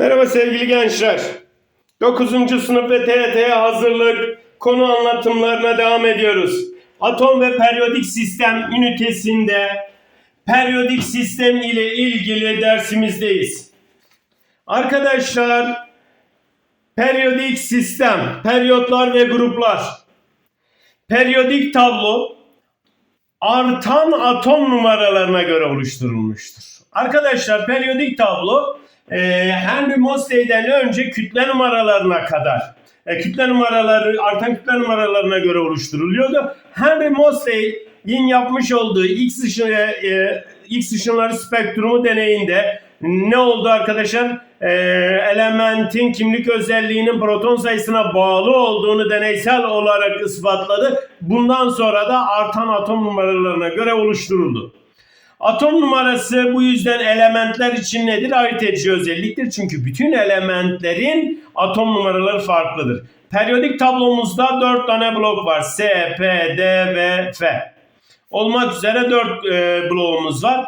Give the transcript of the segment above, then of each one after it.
Merhaba sevgili gençler. 9. sınıf ve TYT'ye hazırlık konu anlatımlarına devam ediyoruz. Atom ve periyodik sistem ünitesinde periyodik sistem ile ilgili dersimizdeyiz. Arkadaşlar periyodik sistem, periyotlar ve gruplar. Periyodik tablo artan atom numaralarına göre oluşturulmuştur. Arkadaşlar periyodik tablo e, Henry Moseley'den önce kütle numaralarına kadar e, kütle numaraları artan kütle numaralarına göre oluşturuluyordu. Henry Moseley'in yapmış olduğu X ışın, e, X ışınları spektrumu deneyinde ne oldu arkadaşlar? E, elementin kimlik özelliğinin proton sayısına bağlı olduğunu deneysel olarak ispatladı. Bundan sonra da artan atom numaralarına göre oluşturuldu. Atom numarası bu yüzden elementler için nedir? Ayırt edici özelliktir. Çünkü bütün elementlerin atom numaraları farklıdır. Periyodik tablomuzda 4 tane blok var. S, P, D ve F. Olmak üzere 4 e, bloğumuz var.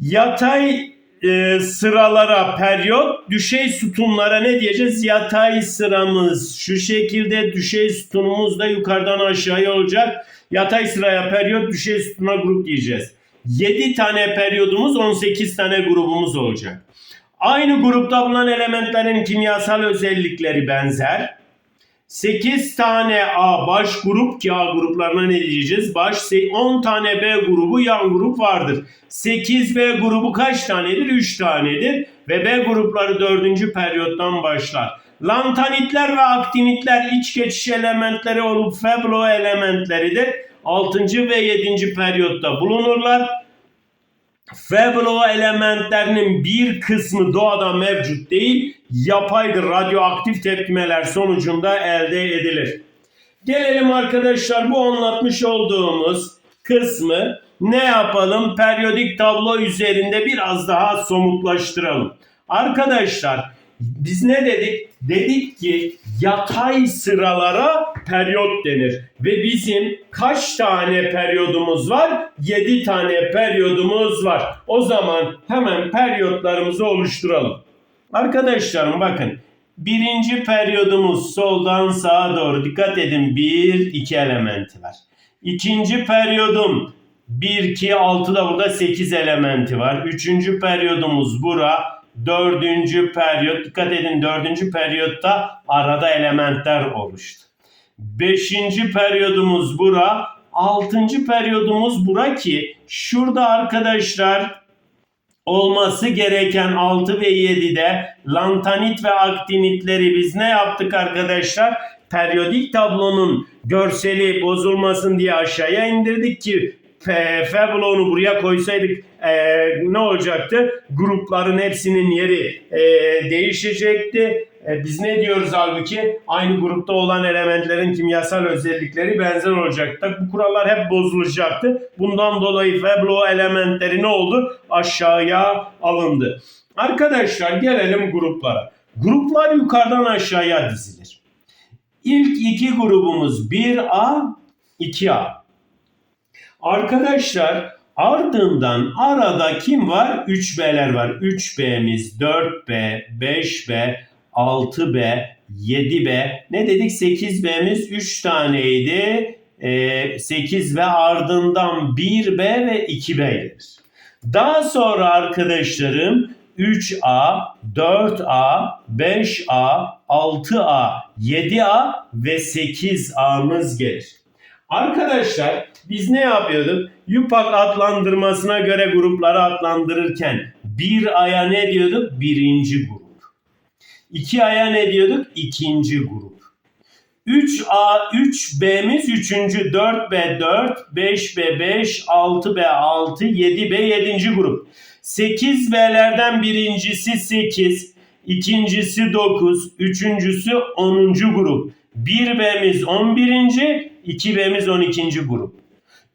Yatay e, sıralara periyot, düşey sütunlara ne diyeceğiz? Yatay sıramız şu şekilde, düşey sütunumuz da yukarıdan aşağıya olacak. Yatay sıraya periyot, düşey sütuna grup diyeceğiz. 7 tane periyodumuz 18 tane grubumuz olacak. Aynı grupta bulunan elementlerin kimyasal özellikleri benzer. 8 tane A baş grup ki A gruplarına ne diyeceğiz? Baş 10 tane B grubu yan grup vardır. 8 B grubu kaç tanedir? 3 tanedir. Ve B grupları 4. periyottan başlar. Lantanitler ve aktinitler iç geçiş elementleri olup Feblo elementleridir. 6. ve 7. periyotta bulunurlar. Feblo elementlerinin bir kısmı doğada mevcut değil, yapaydır radyoaktif tepkimeler sonucunda elde edilir. Gelelim arkadaşlar bu anlatmış olduğumuz kısmı ne yapalım? Periyodik tablo üzerinde biraz daha somutlaştıralım. Arkadaşlar biz ne dedik? Dedik ki yatay sıralara periyot denir. Ve bizim kaç tane periyodumuz var? 7 tane periyodumuz var. O zaman hemen periyotlarımızı oluşturalım. Arkadaşlarım bakın. Birinci periyodumuz soldan sağa doğru. Dikkat edin. 1, 2 elementi var. İkinci periyodum 1, 2, 6 da burada 8 elementi var. Üçüncü periyodumuz bura. Dördüncü periyot, dikkat edin dördüncü periyotta arada elementler oluştu. Beşinci periyodumuz bura. Altıncı periyodumuz bura ki şurada arkadaşlar olması gereken 6 ve 7'de lantanit ve aktinitleri biz ne yaptık arkadaşlar? Periyodik tablonun görseli bozulmasın diye aşağıya indirdik ki F, bloğunu buraya koysaydık e, ne olacaktı? Grupların hepsinin yeri e, değişecekti. E, biz ne diyoruz halbuki? Aynı grupta olan elementlerin kimyasal özellikleri benzer olacaktı. Bu kurallar hep bozulacaktı. Bundan dolayı F bloğu elementleri ne oldu? Aşağıya alındı. Arkadaşlar gelelim gruplara. Gruplar yukarıdan aşağıya dizilir. İlk iki grubumuz 1A, 2A. Arkadaşlar ardından arada kim var? 3B'ler var. 3B'miz, 4B, 5B, 6B, 7B. Ne dedik? 8B'miz 3 taneydi. Ee, 8 ve ardından 1B ve 2B gelir. Daha sonra arkadaşlarım 3A, 4A, 5A, 6A, 7A ve 8A'mız gelir. Arkadaşlar biz ne yapıyorduk? YUPAC adlandırmasına göre grupları adlandırırken bir aya ne diyorduk? Birinci grup. İki aya ne diyorduk? İkinci grup. 3A, 3B'miz 3. 4B 4, 5B 5, 6B 6, 7B 7. grup. 8B'lerden birincisi 8, ikincisi 9, üçüncüsü 10. grup. 1B'miz 11. 2B'miz 12. grup.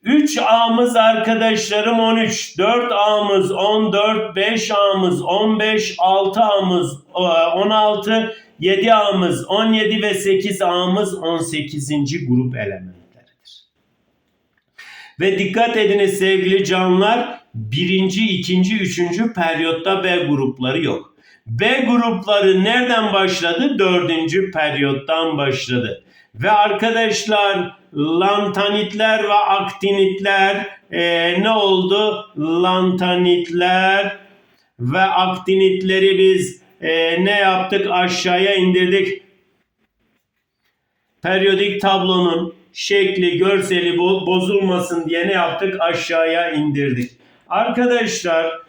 3A'mız arkadaşlarım 13, 4A'mız 14, 5A'mız 15, 6A'mız 16, 7A'mız 17 ve 8A'mız 18. grup elementleridir. Ve dikkat ediniz sevgili canlılar birinci, ikinci, üçüncü periyotta B grupları yok. B grupları nereden başladı? Dördüncü periyottan başladı. Ve arkadaşlar lantanitler ve aktinitler eee, ne oldu? Lantanitler ve aktinitleri biz eee, ne yaptık? Aşağıya indirdik. Periyodik tablonun şekli, görseli bo- bozulmasın diye ne yaptık? Aşağıya indirdik. Arkadaşlar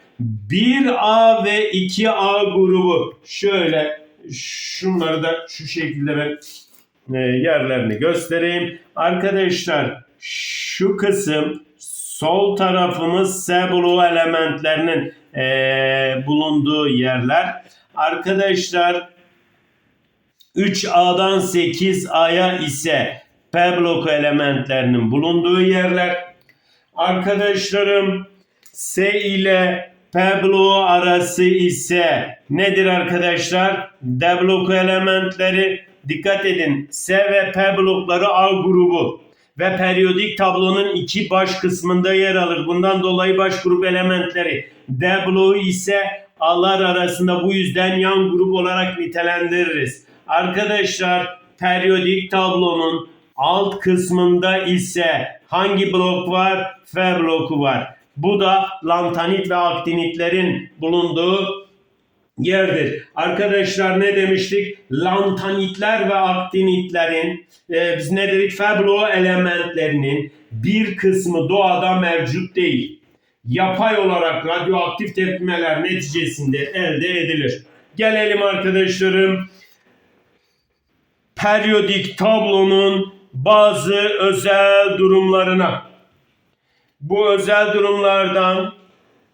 1A ve 2A grubu şöyle şunları da şu şekilde ben e, yerlerini göstereyim. Arkadaşlar şu kısım sol tarafımız Sebulu elementlerinin e, bulunduğu yerler. Arkadaşlar 3A'dan 8A'ya ise P bloku elementlerinin bulunduğu yerler. Arkadaşlarım S ile P bloğu arası ise nedir arkadaşlar? D bloku elementleri dikkat edin. S ve P blokları A grubu ve periyodik tablonun iki baş kısmında yer alır. Bundan dolayı baş grup elementleri D bloğu ise A'lar arasında bu yüzden yan grup olarak nitelendiririz. Arkadaşlar periyodik tablonun alt kısmında ise hangi blok var? F bloku var. Bu da lantanit ve aktinitlerin bulunduğu yerdir. Arkadaşlar ne demiştik? Lantanitler ve aktinitlerin e, biz ne dedik? F bloğu elementlerinin bir kısmı doğada mevcut değil. Yapay olarak radyoaktif tepkimeler neticesinde elde edilir. Gelelim arkadaşlarım periyodik tablonun bazı özel durumlarına. Bu özel durumlardan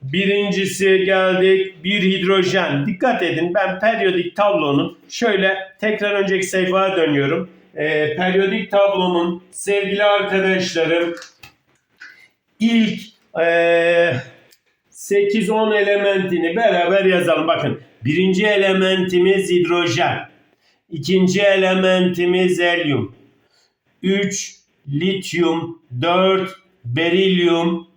birincisi geldik bir hidrojen. Dikkat edin ben periyodik tablonun şöyle tekrar önceki sayfaya dönüyorum. Ee, periyodik tablonun sevgili arkadaşlarım ilk ee, 8-10 elementini beraber yazalım. Bakın birinci elementimiz hidrojen. İkinci elementimiz helyum. 3 lityum, 4 berilyum,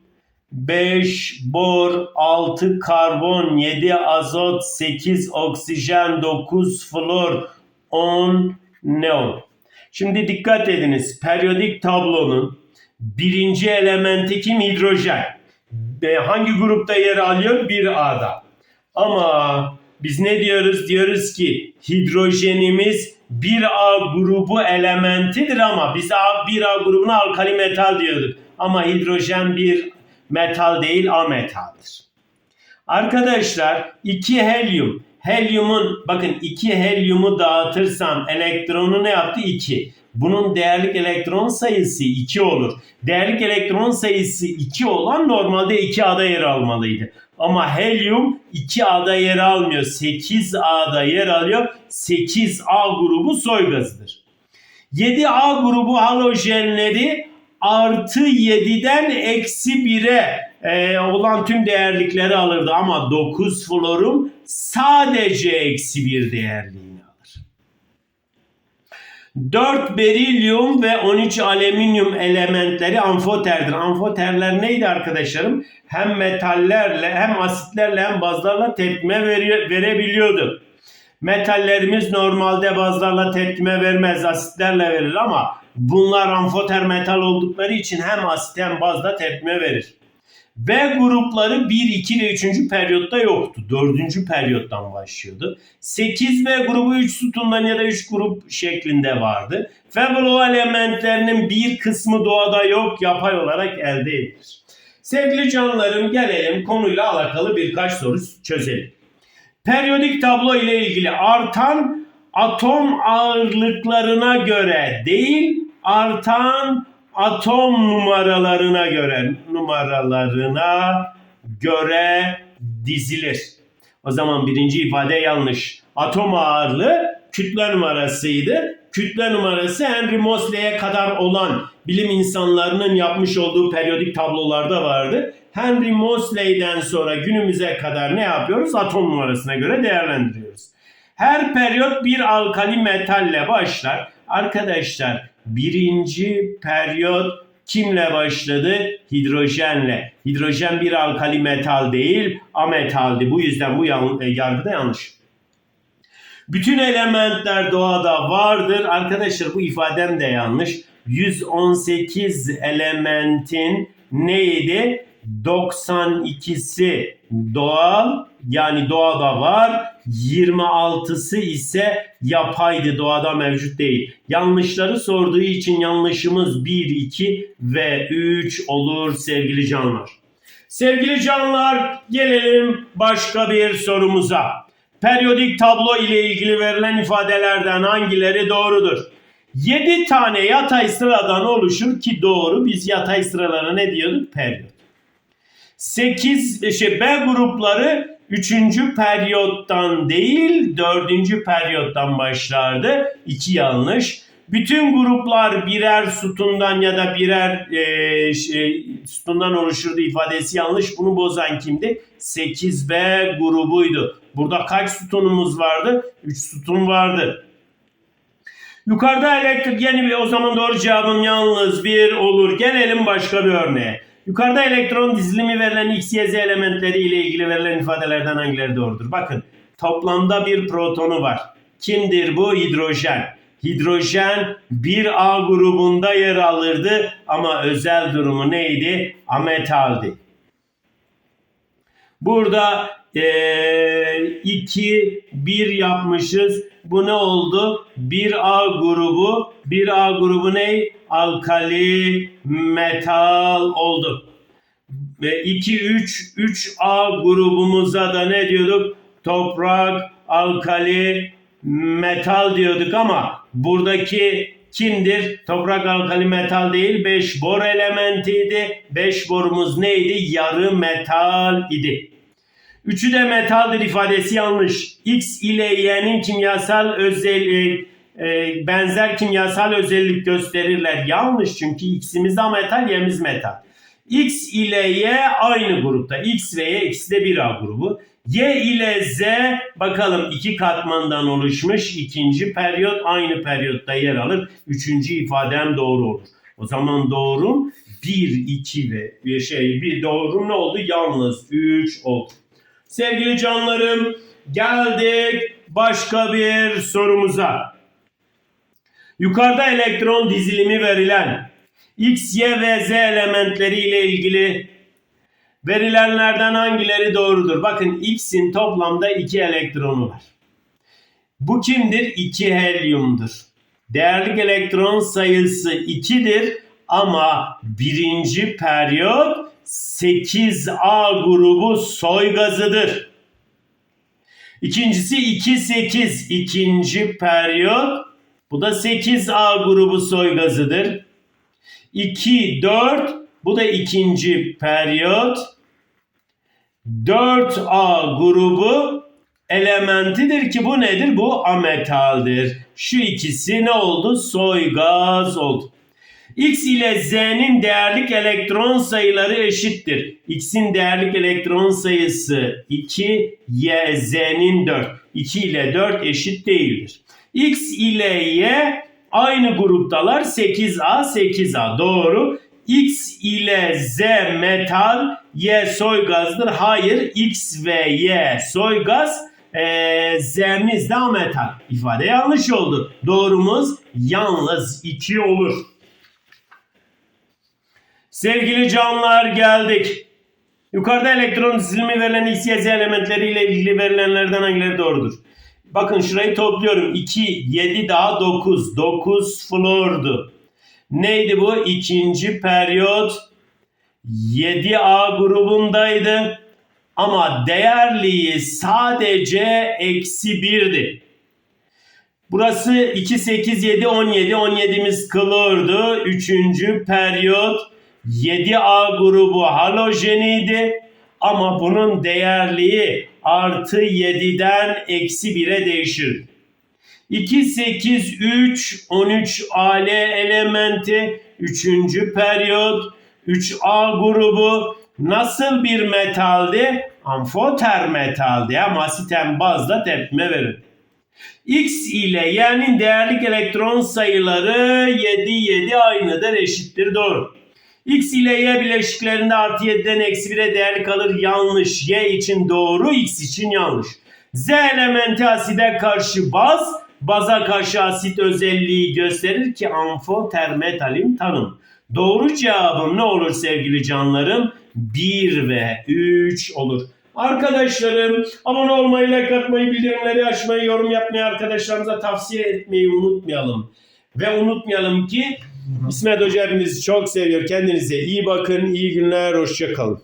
5 bor, 6 karbon, 7 azot, 8 oksijen, 9 flor, 10 neon. Şimdi dikkat ediniz. Periyodik tablonun birinci elementi kim? Hidrojen. Ve hangi grupta yer alıyor? 1A'da. Ama biz ne diyoruz? Diyoruz ki hidrojenimiz 1A grubu elementidir ama biz A- 1A grubuna alkali metal diyorduk. Ama hidrojen bir metal değil A metaldir. Arkadaşlar 2 helyum. Helyumun bakın 2 helyumu dağıtırsam elektronu ne yaptı? 2. Bunun değerlik elektron sayısı 2 olur. Değerlik elektron sayısı 2 olan normalde 2A'da yer almalıydı. Ama helyum 2A'da yer almıyor. 8A'da yer alıyor. 8A grubu soy gazıdır. 7A grubu halojenleri artı 7'den eksi 1'e e, olan tüm değerlikleri alırdı. Ama 9 florum sadece eksi 1 değerliğini alır. 4 berilyum ve 13 alüminyum elementleri amfoterdir. Amfoterler neydi arkadaşlarım? Hem metallerle hem asitlerle hem bazlarla tepkime veri- verebiliyordu. Metallerimiz normalde bazlarla tepkime vermez, asitlerle verir ama bunlar amfoter metal oldukları için hem asit hem bazda tepkime verir. B grupları 1, 2 ve 3. periyotta yoktu. 4. periyottan başlıyordu. 8 B grubu 3 sütundan ya da 3 grup şeklinde vardı. Febro elementlerinin bir kısmı doğada yok, yapay olarak elde edilir. Sevgili canlarım gelelim konuyla alakalı birkaç soru çözelim. Periyodik tablo ile ilgili artan atom ağırlıklarına göre değil, artan atom numaralarına göre numaralarına göre dizilir. O zaman birinci ifade yanlış. Atom ağırlığı kütle numarasıydı. Kütle numarası Henry Moseley'e kadar olan bilim insanlarının yapmış olduğu periyodik tablolarda vardı. Henry Moseley'den sonra günümüze kadar ne yapıyoruz? Atom numarasına göre değerlendiriyoruz. Her periyot bir alkali metalle başlar. Arkadaşlar birinci periyot Kimle başladı? Hidrojenle. Hidrojen bir alkali metal değil, ametaldi. Bu yüzden bu e, yargı da yanlış. Bütün elementler doğada vardır. Arkadaşlar bu ifadem de yanlış. 118 elementin neydi? 92'si doğal yani doğada var. 26'sı ise yapaydı doğada mevcut değil. Yanlışları sorduğu için yanlışımız 1, 2 ve 3 olur sevgili canlar. Sevgili canlar gelelim başka bir sorumuza. Periyodik tablo ile ilgili verilen ifadelerden hangileri doğrudur? 7 tane yatay sıradan oluşur ki doğru. Biz yatay sıralara ne diyorduk? Periyot. 8 şey B grupları 3. periyottan değil 4. periyottan başlardı. 2 yanlış. Bütün gruplar birer sütundan ya da birer e, şey, sütundan oluşurdu ifadesi yanlış. Bunu bozan kimdi? 8B grubuydu. Burada kaç sütunumuz vardı? 3 sütun vardı. Yukarıda elektrik yeni bir o zaman doğru cevabım yalnız bir olur. Gelelim başka bir örneğe. Yukarıda elektron dizilimi verilen X, Y, Z elementleri ile ilgili verilen ifadelerden hangileri doğrudur? Bakın toplamda bir protonu var. Kimdir bu? Hidrojen. Hidrojen bir A grubunda yer alırdı ama özel durumu neydi? Ametaldi. Burada 2 1 yapmışız. Bu ne oldu? 1A grubu. 1A grubu ne? Alkali metal oldu. Ve 2 3 3A grubumuza da ne diyorduk? Toprak, alkali, metal diyorduk ama buradaki kimdir? Toprak alkali metal değil 5 bor elementiydi. 5 borumuz neydi? Yarı metal idi. Üçü de metaldir ifadesi yanlış. X ile Y'nin kimyasal özellik e, benzer kimyasal özellik gösterirler. Yanlış çünkü X'imiz metal, Y'miz metal. X ile Y aynı grupta. X ve Y ikisi de bir A grubu. Y ile Z bakalım iki katmandan oluşmuş. ikinci periyot aynı periyotta yer alır. Üçüncü ifadem doğru olur. O zaman doğrum 1, 2 ve şey bir doğrum ne oldu? Yalnız 3 oldu. Sevgili canlarım geldik başka bir sorumuza. Yukarıda elektron dizilimi verilen X, Y ve Z elementleri ile ilgili verilenlerden hangileri doğrudur? Bakın X'in toplamda 2 elektronu var. Bu kimdir? 2 helyumdur. Değerlik elektron sayısı 2'dir ama birinci periyot 8A grubu soy gazıdır. İkincisi 2-8 ikinci periyot. Bu da 8A grubu soy gazıdır. 2-4 bu da ikinci periyot. 4A grubu elementidir ki bu nedir? Bu ametaldir. Şu ikisi ne oldu? Soy gaz oldu. X ile Z'nin değerlik elektron sayıları eşittir. X'in değerlik elektron sayısı 2, Y, Z'nin 4. 2 ile 4 eşit değildir. X ile Y aynı gruptalar 8A, 8A. Doğru. X ile Z metal, Y soy gazdır. Hayır, X ve Y soy gaz, ee, Z'miz de metal. İfade yanlış oldu. Doğrumuz yalnız 2 olur. Sevgili canlar geldik. Yukarıda elektron dizilimi verilen X, Y, Z elementleriyle ilgili verilenlerden hangileri doğrudur? Bakın şurayı topluyorum. 2, 7 daha 9. 9 flordu. Neydi bu? İkinci periyot 7A grubundaydı. Ama değerliği sadece eksi 1'di. Burası 2, 8, 7, 17. 17'miz klordu. Üçüncü periyot 7A grubu halojeniydi. Ama bunun değerliği artı 7'den eksi 1'e değişir. 2, 8, 3, 13 AL elementi 3. periyot 3A grubu nasıl bir metaldi? Amfoter metaldi ama asiten bazda tepkime verir. X ile Y'nin değerlik elektron sayıları 7, 7 aynıdır eşittir doğru. X ile Y bileşiklerinde artı 7'den eksi 1'e değerli kalır. Yanlış. Y için doğru, X için yanlış. Z elementi aside karşı baz, baza karşı asit özelliği gösterir ki amfotermetalin tanım. Doğru cevabım ne olur sevgili canlarım? 1 ve 3 olur. Arkadaşlarım abone olmayı, like atmayı, bildirimleri açmayı, yorum yapmayı arkadaşlarımıza tavsiye etmeyi unutmayalım. Ve unutmayalım ki İsmet Hoca hepinizi çok seviyor. Kendinize iyi bakın. iyi günler. Hoşça kalın.